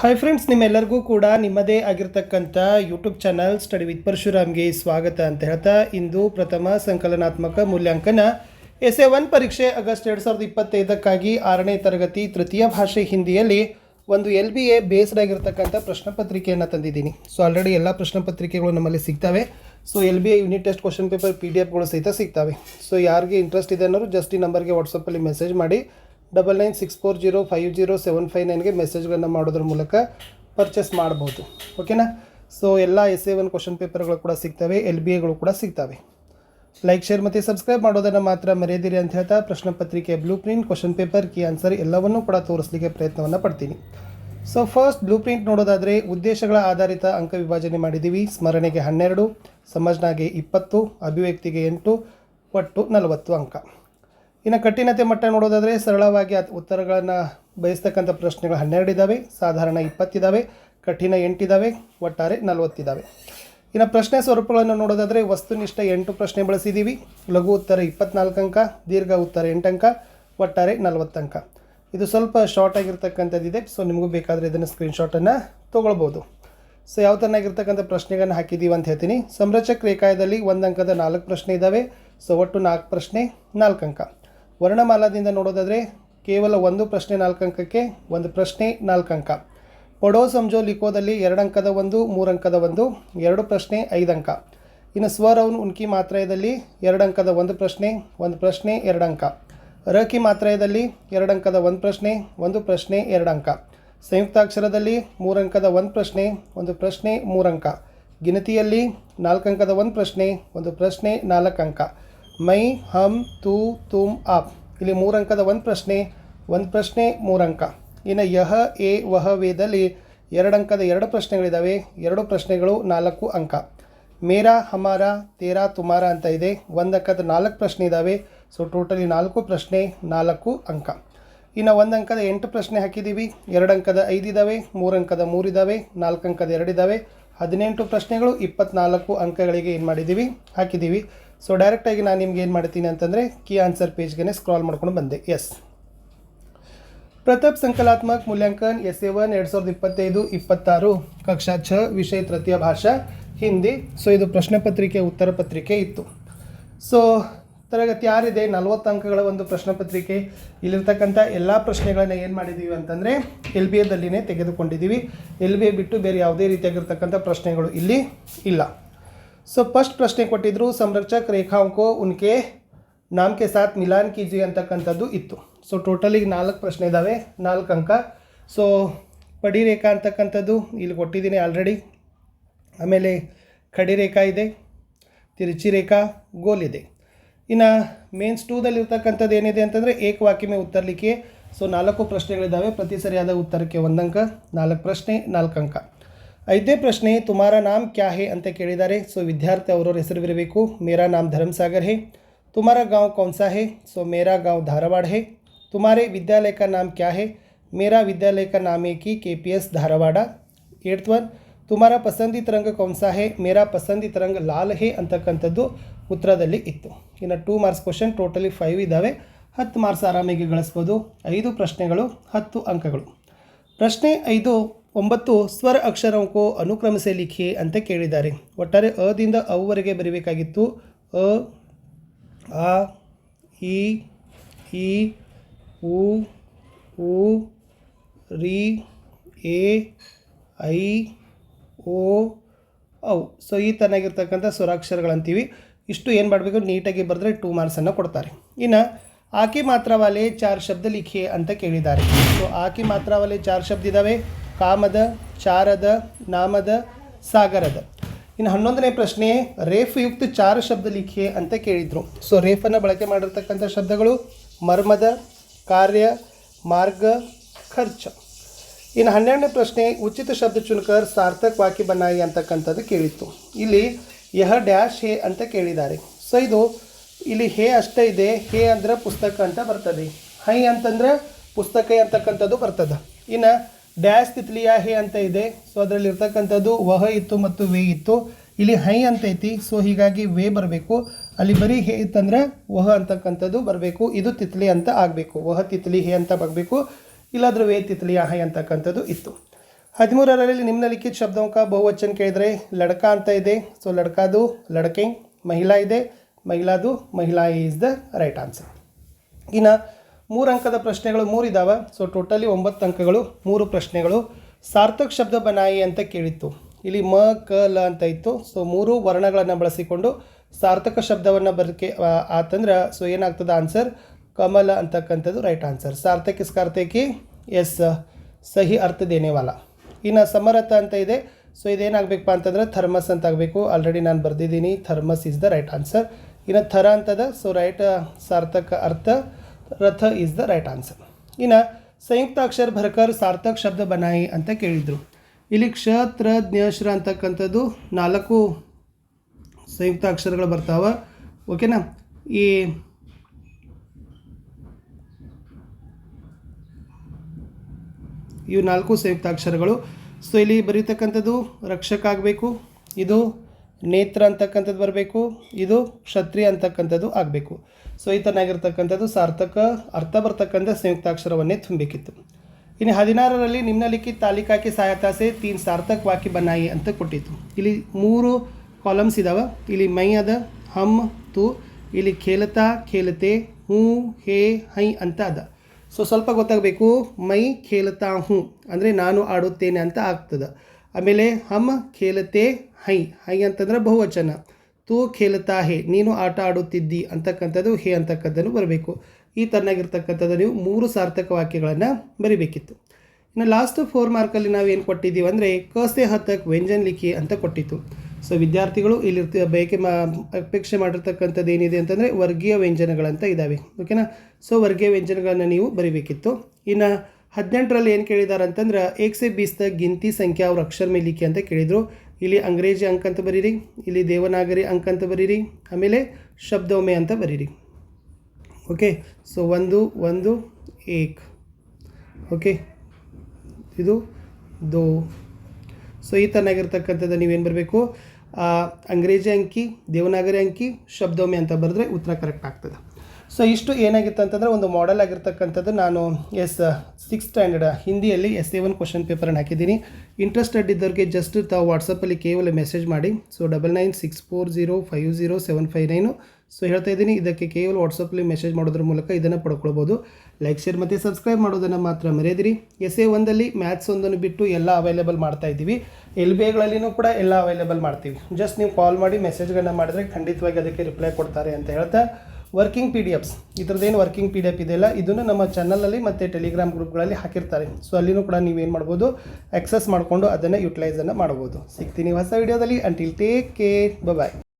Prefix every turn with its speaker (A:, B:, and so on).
A: Hi friends ನಿಮ್ಮೆಲ್ಲರಿಗೂ ಕೂಡ ನಿಮ್ಮದೇ ಆಗಿರ್ತಕ್ಕಂಥ ಯೂಟ್ಯೂಬ್ ಚಾನಲ್ ಸ್ಟಡಿ ವಿತ್ ಪರಶುರಾಮ್ಗೆ ಸ್ವಾಗತ ಅಂತ ಹೇಳ್ತಾ ಇಂದು ಪ್ರಥಮ ಸಂಕಲನಾತ್ಮಕ ಮೂಲ್ಯಾಂಕನ ಎಸ್ ಎ ಒನ್ ಪರೀಕ್ಷೆ ಆಗಸ್ಟ್ ಎರಡು ಸಾವಿರದ ಇಪ್ಪತ್ತೈದಕ್ಕಾಗಿ ಆರನೇ ತರಗತಿ ತೃತೀಯ ಭಾಷೆ ಹಿಂದಿಯಲ್ಲಿ ಒಂದು ಎಲ್ ಬಿ ಎ ಬೇಸ್ಡ್ ಆಗಿರ್ತಕ್ಕಂಥ ಪ್ರಶ್ನೆ ಪತ್ರಿಕೆಯನ್ನು ತಂದಿದ್ದೀನಿ. ಸೊ ಆಲ್ರೆಡಿ ಎಲ್ಲ ಪ್ರಶ್ನೆ ಪತ್ರಿಕೆಗಳು ನಮ್ಮಲ್ಲಿ ಸಿಗ್ತವೆ. So L B A unit test question paper P D ಎಫ್ಗಳು ಸಹಿತ ಸಿಗ್ತವೆ. ಸೊ ಯಾರಿಗೆ ಇಂಟ್ರೆಸ್ಟ್ ಇದೆ ಅನ್ನೋರು ಜಸ್ಟ್ ಈ ನಂಬರ್ಗೆ ವಾಟ್ಸಪ್ಪಲ್ಲಿ ಮೆಸೇಜ್ ಮಾಡಿ. Double nine six four zero five zero seven five ನೈನ್ಗೆ ಮೆಸೇಜ್ಗಳನ್ನು ಮಾಡೋದ್ರ ಮೂಲಕ ಪರ್ಚೇಸ್ ಮಾಡ್ಬೋದು. ಓಕೆನಾ? ಸೊ ಎಲ್ಲ ಎಸ್ ಎ ಒನ್ ಕ್ವಶನ್ ಪೇಪರ್ಗಳು ಕೂಡ ಸಿಗ್ತವೆ, ಎಲ್ ಬಿ ಎಗಳು ಕೂಡ ಸಿಗ್ತವೆ. ಲೈಕ್ ಶೇರ್ ಮತ್ತು ಸಬ್ಸ್ಕ್ರೈಬ್ ಮಾಡೋದನ್ನು ಮಾತ್ರ ಮರೆಯದಿರಿ ಅಂತ ಹೇಳ್ತಾ ಪ್ರಶ್ನೆ ಪತ್ರಿಕೆ blueprint question paper key answer ಎಲ್ಲವನ್ನೂ ಕೂಡ ತೋರಿಸಲಿಕ್ಕೆ ಪ್ರಯತ್ನವನ್ನು ಪಡ್ತೀನಿ. ಸೊ ಫಸ್ಟ್ ಬ್ಲೂ ಪ್ರಿಂಟ್ ನೋಡೋದಾದರೆ ಉದ್ದೇಶಗಳ ಆಧಾರಿತ ಅಂಕ ವಿಭಜನೆ ಮಾಡಿದ್ದೀವಿ ಸ್ಮರಣೆಗೆ ಹನ್ನೆರಡು ಸಮಜ್ನಾಗೆ ಇಪ್ಪತ್ತು, ಅಭಿವ್ಯಕ್ತಿಗೆ ಎಂಟು, ಒಟ್ಟು ನಲವತ್ತು ಅಂಕ. ಇನ್ನು ಕಠಿಣತೆ ಮಟ್ಟ ನೋಡೋದಾದರೆ ಸರಳವಾಗಿ ಉತ್ತರಗಳನ್ನು ಬಯಸ್ತಕ್ಕಂಥ ಪ್ರಶ್ನೆಗಳು ಹನ್ನೆರಡು ಇದ್ದಾವೆ ಸಾಧಾರಣ ಇಪ್ಪತ್ತಿದ್ದಾವೆ ಕಠಿಣ ಎಂಟಿದ್ದಾವೆ ಒಟ್ಟಾರೆ ನಲವತ್ತಿದ್ದಾವೆ ಇನ್ನು ಪ್ರಶ್ನೆ ಸ್ವರೂಪಗಳನ್ನು ನೋಡೋದಾದರೆ ವಸ್ತುನಿಷ್ಠ ಎಂಟು ಪ್ರಶ್ನೆ ಬಳಸಿದ್ದೀವಿ ಲಘು ಉತ್ತರ ಇಪ್ಪತ್ನಾಲ್ಕು ಅಂಕ, ದೀರ್ಘ ಉತ್ತರ ಎಂಟು ಅಂಕ, ಒಟ್ಟಾರೆ ನಲವತ್ತು ಅಂಕ. ಇದು ಸ್ವಲ್ಪ ಶಾರ್ಟ್ ಆಗಿರ್ತಕ್ಕಂಥದ್ದಿದೆ ಸೊ ನಿಮಗೂ ಬೇಕಾದರೆ ಇದನ್ನು ಸ್ಕ್ರೀನ್ಶಾಟನ್ನು ತೊಗೊಳ್ಬೋದು. ಸೊ ಯಾವ ಥರನಾಗಿರ್ತಕ್ಕಂಥ ಪ್ರಶ್ನೆಗಳನ್ನು ಹಾಕಿದ್ದೀವಿ ಅಂತ ಹೇಳ್ತೀನಿ. ಸಂರಚಕ ರೇಖಾಯದಲ್ಲಿ ಒಂದು ಅಂಕದ ನಾಲ್ಕು ಪ್ರಶ್ನೆ ಇದ್ದಾವೆ ಸೊ ಒಟ್ಟು ನಾಲ್ಕು ಪ್ರಶ್ನೆ ನಾಲ್ಕು ಅಂಕ. ವರ್ಣಮಾಲಾದಿಂದ ನೋಡೋದಾದರೆ ಕೇವಲ ಒಂದು ಪ್ರಶ್ನೆ ನಾಲ್ಕು ಅಂಕಕ್ಕೆ ಒಂದು ಪ್ರಶ್ನೆ ನಾಲ್ಕು ಅಂಕ ಪಡೋ ಸಂಜೋ ಲಿಖೋದಲ್ಲಿ ಎರಡು ಅಂಕದ ಒಂದು ಮೂರು ಅಂಕದ ಒಂದು, ಎರಡು ಪ್ರಶ್ನೆ ಐದು ಅಂಕ ಇನ್ನು ಸ್ವರೌನ್ ಉನ್ಕಿ ಮಾತ್ರಾಯದಲ್ಲಿ ಎರಡು ಅಂಕದ ಒಂದು ಪ್ರಶ್ನೆ ಒಂದು ಪ್ರಶ್ನೆ ಎರಡು ಅಂಕ ರಕಿ ಮಾತ್ರಾಯದಲ್ಲಿ ಎರಡು ಅಂಕದ ಒಂದು ಪ್ರಶ್ನೆ ಒಂದು ಪ್ರಶ್ನೆ ಎರಡು ಅಂಕ ಸಂಯುಕ್ತಾಕ್ಷರದಲ್ಲಿ ಮೂರು ಅಂಕದ ಒಂದು ಪ್ರಶ್ನೆ ಒಂದು ಪ್ರಶ್ನೆ ಮೂರು ಅಂಕ ಗಿನತಿಯಲ್ಲಿ ನಾಲ್ಕು ಅಂಕದ ಒಂದು ಪ್ರಶ್ನೆ ಒಂದು ಪ್ರಶ್ನೆ ನಾಲ್ಕು ಅಂಕ ಮೈ, ಹಮ್, ತೂ, ತುಮ್ ಆಪ್ ಇಲ್ಲಿ ಮೂರಂಕದ ಒಂದು ಪ್ರಶ್ನೆ ಒಂದು ಪ್ರಶ್ನೆ, ಮೂರಂಕ. ಇನ್ನು ಯಹ, ಎ, ವಹ, ವೇದಲ್ಲಿ ಎರಡು ಅಂಕದ ಎರಡು ಪ್ರಶ್ನೆಗಳಿದ್ದಾವೆ ಎರಡು ಪ್ರಶ್ನೆಗಳು ನಾಲ್ಕು ಅಂಕ. ಮೇರಾ, ಹಮಾರ, ತೇರಾ, ತುಮಾರ ಅಂತ ಇದೆ. ಒಂದು ಅಂಕದ ನಾಲ್ಕು ಪ್ರಶ್ನೆ ಇದ್ದಾವೆ ಸೊ ಟೋಟಲಿ ನಾಲ್ಕು ಪ್ರಶ್ನೆ, ನಾಲ್ಕು ಅಂಕ. ಇನ್ನು ಒಂದು ಅಂಕದ ಎಂಟು ಪ್ರಶ್ನೆ ಹಾಕಿದ್ದೀವಿ ಎರಡು ಅಂಕದ ಐದು ಇದ್ದಾವೆ ಮೂರು ಅಂಕದ ಮೂರು ಇದ್ದಾವೆ ನಾಲ್ಕು ಅಂಕದ ಎರಡು ಇದ್ದಾವೆ ಹದಿನೆಂಟು ಪ್ರಶ್ನೆಗಳು ಇಪ್ಪತ್ನಾಲ್ಕು ಅಂಕಗಳಿಗೆ ಏನು ಮಾಡಿದ್ದೀವಿ ಹಾಕಿದ್ದೀವಿ ಸೊ ಡೈರೆಕ್ಟಾಗಿ ನಾನು ನಿಮ್ಗೆ ಏನು ಮಾಡ್ತೀನಿ ಅಂತಂದರೆ ಕೀ ಆನ್ಸರ್ ಪೇಜ್ಗೆ ಸ್ಕ್ರಾಲ್ ಮಾಡ್ಕೊಂಡು ಬಂದೆ. ಎಸ್ ಪ್ರತಾಪ್ ಸಂಕಲಾತ್ಮಕ ಮೂಲ್ಯಾಂಕನ್, ಎಸ್ ಎ ಒನ್, ಎರಡು ಸಾವಿರದ ಇಪ್ಪತ್ತೈದು, ಇಪ್ಪತ್ತಾರು, ಕಕ್ಷಾ ಛ, ವಿಷಯ ತೃತೀಯ ಭಾಷಾ, ಹಿಂದಿ. ಸೊ ಇದು ಪ್ರಶ್ನೆ ಪತ್ರಿಕೆ, ಉತ್ತರ ಪತ್ರಿಕೆ ಇತ್ತು. ಸೊ ತರಗತಿ ಯಾರಿದೆ ನಲವತ್ತು ಅಂಕಗಳ ಒಂದು ಪ್ರಶ್ನೆ ಪತ್ರಿಕೆ. ಇಲ್ಲಿರ್ತಕ್ಕಂಥ ಎಲ್ಲ ಪ್ರಶ್ನೆಗಳನ್ನ ಏನು ಮಾಡಿದ್ದೀವಿ ಅಂತಂದರೆ ಎಲ್ ಬಿ ಎದಲ್ಲಿನೇ ತೆಗೆದುಕೊಂಡಿದ್ದೀವಿ ಎಲ್ ಬಿ ಎ ಬಿಟ್ಟು ಬೇರೆ ಯಾವುದೇ ರೀತಿಯಾಗಿರ್ತಕ್ಕಂಥ ಪ್ರಶ್ನೆಗಳು ಇಲ್ಲಿ ಇಲ್ಲ. ಸೊ ಫಸ್ಟ್ ಪ್ರಶ್ನೆ ಕೊಟ್ಟಿದ್ರು ಸಂರಕ್ಷಕ್ ರೇಖಾಂಕೋ ಉನ್ಕೆ ನಾಮ್ಕೆ ಸಾಥ್ ಮಿಲಾನ್ ಕೀಜಿ ಅಂತಕ್ಕಂಥದ್ದು ಇತ್ತು. ಸೊ ಟೋಟಲಿಗೆ ನಾಲ್ಕು ಪ್ರಶ್ನೆ ಇದ್ದಾವೆ ನಾಲ್ಕು ಅಂಕ. ಸೊ ಪಡಿ ರೇಖಾ ಅಂತಕ್ಕಂಥದ್ದು ಇಲ್ಲಿ ಕೊಟ್ಟಿದ್ದೀನಿ ಆಲ್ರೆಡಿ ಆಮೇಲೆ ಖಡಿ ರೇಖಾ ಇದೆ, ತಿರುಚಿ ರೇಖಾ, ಗೋಲ್ ಇದೆ. ಇನ್ನು ಮೇನ್ಸ್ ಟೂದಲ್ಲಿ ಇರ್ತಕ್ಕಂಥದ್ದು ಏನಿದೆ ಅಂತಂದರೆ ಏಕವಾಕ್ಯಮೇ ಉತ್ತರಲಿಕ್ಕೆ. ಸೊ ನಾಲ್ಕು ಪ್ರಶ್ನೆಗಳಿದ್ದಾವೆ ಪ್ರತಿ ಸರಿಯಾದ ಉತ್ತರಕ್ಕೆ ಒಂದಂಕ, ನಾಲ್ಕು ಪ್ರಶ್ನೆ, ನಾಲ್ಕು ಅಂಕ. ಐದನೇ ಪ್ರಶ್ನೆ, ತುಮಾರ ನಾಮ್ ಕ್ಯಾ ಹೇ? ಅಂತ ಕೇಳಿದ್ದಾರೆ. ಸೊ, ವಿದ್ಯಾರ್ಥಿ ಅವರವ್ರ ಹೆಸರುವಿರಬೇಕು ಮೇರಾ ನಾಮ್ ಧರ್ಮಸಾಗರ್ ಹೇ. ತುಮಾರ ಗಾಂವ್ ಕೌನ್ಸಾ ಹೇ? ಸೊ, ಮೇರಾ ಗಾಂವ್ ಧಾರವಾಡ ಹೇ. ತುಮಾರೆ ವಿದ್ಯಾಲಯ ಕಾ ನಾಮ್ ಕ್ಯಾ ಹೇ? ಮೇರಾ ವಿದ್ಯಾಲಯ ಕಾ ನಾಮ್ ಏಕಿ K P S Dharwad. Eighth one. ತುಮಾರ ಪಸಂದಿತ ರಂಗ ಕೌನ್ಸಾ ಹೇ? ಮೇರಾ ಪಸಂದಿತ ರಂಗ ಲಾಲ್ ಹೇ? ಅಂತಕ್ಕಂಥದ್ದು ಉತ್ತರದಲ್ಲಿ ಇತ್ತು. ಇನ್ನು two marks question totally five ಇದ್ದಾವೆ ಹತ್ತು ಮಾರ್ಕ್ಸ್ ಆರಾಮಿಗೆ ಗಳಿಸ್ಬೋದು. ಐದು ಪ್ರಶ್ನೆಗಳು, ಹತ್ತು ಅಂಕಗಳು. ಪ್ರಶ್ನೆ ಐದು ಒಂಬತ್ತು ಸ್ವರ ಅಕ್ಷರಕ್ಕೂ ಅನುಕ್ರಮಿಸಿ ಲಿಖಿ ಅಂತ ಕೇಳಿದ್ದಾರೆ. ಒಟ್ಟಾರೆ ಅದಿಂದ ಅವರೆಗೆ ಬರೀಬೇಕಾಗಿತ್ತು. ಅ, ಆ ಇ ಈ, ಉ ಉ, ರಿ, ಎ, ಐ, ಓ, ಔ. ಸೊ, ಈ ತನಾಗಿರ್ತಕ್ಕಂಥ ಸ್ವರಾಕ್ಷರಗಳಂತೀವಿ. ಇಷ್ಟು ಏನು ಮಾಡಬೇಕು? ನೀಟಾಗಿ ಬರೆದ್ರೆ ಟೂ ಮಾರ್ಕ್ಸನ್ನು ಕೊಡ್ತಾರೆ. ಇನ್ನು ಆಕಿ ಮಾತ್ರವಾಲೆ ಚಾರ್ ಶಬ್ದ ಲಿಖಿ ಅಂತ ಕೇಳಿದ್ದಾರೆ. ಸೊ, ಆಕಿ ಮಾತ್ರವಾಲೆ ಚಾರ್ ಶಬ್ದ ಇದ್ದಾವೆ ಕಾಮದ, ಚಾರದ, ನಾಮದ, ಸಾಗರದ. ಇನ್ನು ಹನ್ನೊಂದನೇ ಪ್ರಶ್ನೆ ರೇಫ್ ಯುಕ್ತ ಚಾರ ಶಬ್ದ ಲಿಖೆ ಅಂತ ಕೇಳಿದರು. ಸೊ ರೇಫನ್ನು ಬಳಕೆ ಮಾಡಿರ್ತಕ್ಕಂಥ ಶಬ್ದಗಳು ಮರ್ಮದ, ಕಾರ್ಯ, ಮಾರ್ಗ, ಖರ್ಚ. ಇನ್ನು ಹನ್ನೆರಡನೇ ಪ್ರಶ್ನೆ, ಉಚಿತ ಶಬ್ದ ಚುನಕರ್ ಸಾರ್ಥಕ್ ವಾಕ್ಯ ಬನ್ನಾಯಿ ಅಂತಕ್ಕಂಥದ್ದು ಕೇಳಿತ್ತು. ಇಲ್ಲಿ ಯಹ ಡ್ಯಾಶ್ ಹೇ ಅಂತ ಕೇಳಿದ್ದಾರೆ. ಸೊ ಇದು ಇಲ್ಲಿ ಹೇ ಅಷ್ಟೇ ಇದೆ. ಹೇ ಅಂದ್ರೆ ಪುಸ್ತಕ ಅಂತ ಬರ್ತದೆ. ಹೈ ಅಂತಂದ್ರೆ ಪುಸ್ತಕ ಅಂತಕ್ಕಂಥದ್ದು ಬರ್ತದೆ. ಇನ್ನು ಡ್ಯಾಶ್ ತಿತ್ಲಿಯಾ ಹೇ ಅಂತ ಇದೆ. ಸೊ ಅದರಲ್ಲಿ ಇರ್ತಕ್ಕಂಥದ್ದು ವಹ ಇತ್ತು ಮತ್ತು ವೇ ಇತ್ತು. ಇಲ್ಲಿ ಹೈ ಅಂತ ಐತಿ. ಸೊ ಹೀಗಾಗಿ ವೇ ಬರಬೇಕು. ಅಲ್ಲಿ ಬರೀ ಹೇ ಇತ್ತಂದ್ರೆ ವಹ ಅಂತಕ್ಕಂಥದ್ದು ಬರಬೇಕು. ಇದು ತಿತ್ಲಿ ಅಂತ ಆಗಬೇಕು. ವಹ ತಿತ್ಲಿ ಹೇ ಅಂತ ಬರಬೇಕು ಇಲ್ಲಾದ್ರೆ ವೇ ತಿತ್ಲಿ ಹೈ ಅಂತಕ್ಕಂಥದ್ದು ಇತ್ತು. ಹದಿಮೂರರಲ್ಲಿ ನಿಮ್ನಲಿಖಿತ ಶಬ್ದೋಂಕ ಬಹುವಚನ ಕೇಳಿದರೆ ಲಡ್ಕ ಅಂತ ಇದೆ. ಸೊ ಲಡ್ಕಾದು ಲಡ್ಕೆ, ಮಹಿಳಾ ಇದೆ. ಮಹಿಳಾದು ಮಹಿಳಾ ಈಸ್ ದ ರೈಟ್ ಆನ್ಸರ್ ಇನ್ನು ಮೂರು ಅಂಕದ ಪ್ರಶ್ನೆಗಳು ಮೂರು ಇದ್ದಾವೆ ಸೊ ಟೋಟಲಿ ಒಂಬತ್ತು ಅಂಕಗಳು, ಮೂರು ಪ್ರಶ್ನೆಗಳು. ಸಾರ್ಥಕ್ ಶಬ್ದ ಬನಾಯಿ ಅಂತ ಕೇಳಿತ್ತು. ಇಲ್ಲಿ ಮ, ಕ, ಲ ಅಂತ ಇತ್ತು. ಸೊ ಮೂರು ವರ್ಣಗಳನ್ನು ಬಳಸಿಕೊಂಡು ಸಾರ್ಥಕ ಶಬ್ದವನ್ನು ಬರಕೆ ಆತಂದ್ರೆ ಸೊ ಏನಾಗ್ತದೆ ಆನ್ಸರ್? ಕಮಲ ಅಂತಕ್ಕಂಥದ್ದು ರೈಟ್ ಆನ್ಸರ್ ಸಾರ್ಥಕ್ ಇಸ್ಕಾರ್ತೇಕಿ ಎಸ್, ಸಹಿ ಅರ್ಥ ವಾಲ ಇನ್ನು ಸಮರಥ ಅಂತ ಇದೆ. ಸೊ ಇದೇನಾಗಬೇಕಪ್ಪ ಅಂತಂದ್ರೆ ಥರ್ಮಸ್ ಅಂತ ಆಗಬೇಕು. ಆಲ್ರೆಡಿ ನಾನು ಬರೆದಿದ್ದೀನಿ. Thermos is the right answer ಇನ್ನು ಥರ ಅಂತದ. ಸೊ ರೈಟ್ ಸಾರ್ಥಕ ಅರ್ಥ. ರಥ ಈಸ್ ದ ರೈಟ್ ಆನ್ಸರ್ ಇನ್ನು ಸಂಯುಕ್ತ ಅಕ್ಷರ ಭರಕರ್ ಸಾರ್ಥಕ್ ಶಬ್ದ ಬನಾಯಿ ಅಂತ ಕೇಳಿದರು. ಇಲ್ಲಿ ಕ್ಷತ್ರ ಜ್ಞಾಶ್ರ ಜ್ಞ ಅಂತಕ್ಕಂಥದ್ದು ನಾಲ್ಕು ಸಂಯುಕ್ತ ಅಕ್ಷರಗಳು ಬರ್ತಾವೆ ಓಕೆನಾ ಈ ಇವು ನಾಲ್ಕು ಸಂಯುಕ್ತ ಅಕ್ಷರಗಳು ಸೊ ಇಲ್ಲಿ ಬರೀತಕ್ಕಂಥದ್ದು ರಕ್ಷಕ ಆಗಬೇಕು. ಇದು ನೇತ್ರ ಅಂತಕ್ಕಂಥದ್ದು ಬರಬೇಕು, ಇದು ಕ್ಷತ್ರಿಯ ಅಂತಕ್ಕಂಥದ್ದು ಆಗಬೇಕು. ಸೊ ಈ ಥರನಾಗಿರ್ತಕ್ಕಂಥದ್ದು ಸಾರ್ಥಕ, ಅರ್ಥ ಬರ್ತಕ್ಕಂಥ ಸಂಯುಕ್ತಾಕ್ಷರವನ್ನೇ ತುಂಬಬೇಕಿತ್ತು ಇನ್ನು ಹದಿನಾರರಲ್ಲಿ ನಿಮ್ನಲಿಖಿತ ತಾಲಿಕಾಕಿ ಸಹಾಯತಾ ಸೆ ತೀನ್ ಸಾರ್ಥಕ ವಾಕ್ಯ ಬನ್ನಾಯಿ ಅಂತ ಕೊಟ್ಟಿತ್ತು. ಇಲ್ಲಿ ಮೂರು ಕಾಲಮ್ಸ್ ಇದಾವೆ. ಇಲ್ಲಿ ಮೈ ಅದ, ಹಮ್, ತು, ಇಲ್ಲಿ ಖೇಲತಾ, ಖೇಲತೆ, ಹೂ, ಹೇ, ಹೈ ಅಂತ ಅದ. ಸೊ ಸ್ವಲ್ಪ ಗೊತ್ತಾಗಬೇಕು, ಮೈ ಖೇಲತಾ ಹೂ, ಅಂದರೆ ನಾನು ಆಡುತ್ತೇನೆ ಅಂತ ಆಗ್ತದೆ. ಆಮೇಲೆ ಹಮ್ ಖೇಲತೆ ಹೈ. ಹೈ ಅಂತಂದ್ರೆ ಬಹುವಚನ. ತೂ ಖೇಲತಾ ಹೇ, ನೀನು ಆಟ ಆಡುತ್ತಿದ್ದಿ ಅಂತಕ್ಕಂಥದ್ದು ಹೇ ಅಂತಕ್ಕಂಥದ್ದು ಬರಬೇಕು. ಈ ತನ್ನಾಗಿರ್ತಕ್ಕಂಥದ್ದು ನೀವು ಮೂರು ಸಾರ್ಥಕ ವಾಕ್ಯಗಳನ್ನು ಬರಿಬೇಕಿತ್ತು. ಇನ್ನು ಲಾಸ್ಟ್ ಫೋರ್ ಮಾರ್ಕಲ್ಲಿ ನಾವು ಏನು ಕೊಟ್ಟಿದ್ದೀವಿ ಅಂದರೆ, ಕಸೆ ಹತ್ತಕ್ ವ್ಯಂಜನ್ ಲಿಖಿ ಅಂತ ಕೊಟ್ಟಿತ್ತು. ಸೊ ವಿದ್ಯಾರ್ಥಿಗಳು ಇಲ್ಲಿರ್ತಿ ಬಯಕೆ ಮಾ, ಅಪೇಕ್ಷೆ ಮಾಡಿರ್ತಕ್ಕಂಥದ್ದು ಏನಿದೆ ಅಂತಂದರೆ, ವರ್ಗೀಯ ವ್ಯಂಜನಗಳಂತ ಇದ್ದಾವೆ ಓಕೆನಾ ಸೊ ವರ್ಗೀಯ ವ್ಯಂಜನಗಳನ್ನು ನೀವು ಬರಿಬೇಕಿತ್ತು. ಇನ್ನು ಹದಿನೆಂಟರಲ್ಲಿ ಏನು ಕೇಳಿದ್ದಾರೆ ಅಂತಂದ್ರೆ ಏಕ್ ಸೆ ಬೀಸ್ದ ಗಿಂತಿ ಸಂಖ್ಯೆ ಅವ್ರ ಅಕ್ಷರ ಮೇಲಿಕೆ ಅಂತ ಕೇಳಿದರು. ಇಲ್ಲಿ ಅಂಗ್ರೇಜಿ ಅಂಕ ಅಂತ ಬರೀರಿ, ಇಲ್ಲಿ ದೇವನಾಗರಿ ಅಂಕ ಅಂತ ಬರೀರಿ, ಆಮೇಲೆ ಶಬ್ದೊಮ್ಮೆ ಅಂತ ಬರೀರಿ. ಓಕೆ, ಸೊ ಒಂದು ಒಂದು, ಏಕ್. ಓಕೆ, ಇದು ದೋ. ಸೊ ಈ ಥರನಾಗಿರ್ತಕ್ಕಂಥದ್ದು ನೀವೇನು ಬರಬೇಕು? ಅಂಗ್ರೇಜಿ ಅಂಕಿ, ದೇವನಾಗರಿ ಅಂಕಿ ಶಬ್ದೊಮ್ಮೆ ಅಂತ ಬರೆದ್ರೆ ಉತ್ತರ ಕರೆಕ್ಟ್ ಆಗ್ತದೆ. ಸೊ ಇಷ್ಟು ಏನಾಗಿತ್ತು ಅಂತಂದರೆ ಒಂದು ಮಾಡೆಲ್ ಆಗಿರ್ತಕ್ಕಂಥದ್ದು ನಾನು ಎಸ್ ಸಿಕ್ಸ್ ಸ್ಟ್ಯಾಂಡರ್ಡ್ ಹಿಂದಿಯಲ್ಲಿ ಎಸ್ ಎ ಒನ್ ಕ್ವಶನ್ ಪೇಪರನ್ನು ಹಾಕಿದ್ದೀನಿ. ಇಂಟ್ರೆಸ್ಟೆಡ್ ಇದ್ದವ್ರಿಗೆ ಜಸ್ಟ್ ತಾವು ವಾಟ್ಸಪ್ಪಲ್ಲಿ ಕೇವಲ ಮೆಸೇಜ್ ಮಾಡಿ. So double nine six four zero five zero seven five nine so ಹೇಳ್ತಾ ಇದ್ದೀನಿ, ಇದಕ್ಕೆ ಕೇವಲ ವಾಟ್ಸಪ್ಪಲ್ಲಿ ಮೆಸೇಜ್ ಮಾಡೋದ್ರ ಮೂಲಕ ಇದನ್ನು ಪಡ್ಕೊಳ್ಬೋದು. ಲೈಕ್ ಶೇರ್ ಮತ್ತು ಸಬ್ಸ್ಕ್ರೈಬ್ ಮಾಡೋದನ್ನು ಮಾತ್ರ ಮರೆಯದಿರಿ. ಎಸ್ ಎ ಒಂದಲ್ಲಿ ಮ್ಯಾಥ್ಸ್ ಒಂದನ್ನು ಬಿಟ್ಟು ಎಲ್ಲ ಅವೈಲೇಬಲ್ ಮಾಡ್ತಾ ಇದ್ದೀವಿ. ಎಲ್ ಬಿ ಎಗಳಲ್ಲಿನೂ ಕೂಡ ಎಲ್ಲ ಅವೈಲೇಬಲ್ ಮಾಡ್ತೀವಿ. ಜಸ್ಟ್ ನೀವು ಕಾಲ್ ಮಾಡಿ ಮೆಸೇಜ್ಗಳನ್ನ ಮಾಡಿದ್ರೆ ಖಂಡಿತವಾಗಿ ಅದಕ್ಕೆ ರಿಪ್ಲೈ ಕೊಡ್ತಾರೆ ಅಂತ ಹೇಳ್ತಾ ವರ್ಕಿಂಗ್ ಪಿ ಡಿ ಎಫ್ಸ್. ಇದ್ರದ್ದೇನು ವರ್ಕಿಂಗ್ ಪಿ ಡಿ ಎಫ್ ಇದೆಯಲ್ಲ ಇದನ್ನು ನಮ್ಮ ಚಾನಲಲ್ಲಿ ಮತ್ತು ಟೆಲಿಗ್ರಾಮ್ ಗ್ರೂಪ್ಗಳಲ್ಲಿ ಹಾಕಿರ್ತಾರೆ. ಸೊ ಅಲ್ಲಿನೂ ಕೂಡ ನೀವೇನು ಮಾಡ್ಬೋದು ಆಕ್ಸೆಸ್ ಮಾಡಿಕೊಂಡು ಅದನ್ನು ಯುಟಿಲೈಸನ್ನು ಮಾಡ್ಬೋದು. ಸಿಗ್ತೀನಿ ಹೊಸ ವಿಡಿಯೋದಲ್ಲಿ ಅಂಟಿಲ್ ಟೇಕ್ ಕೇರ್ ಬಾಯ್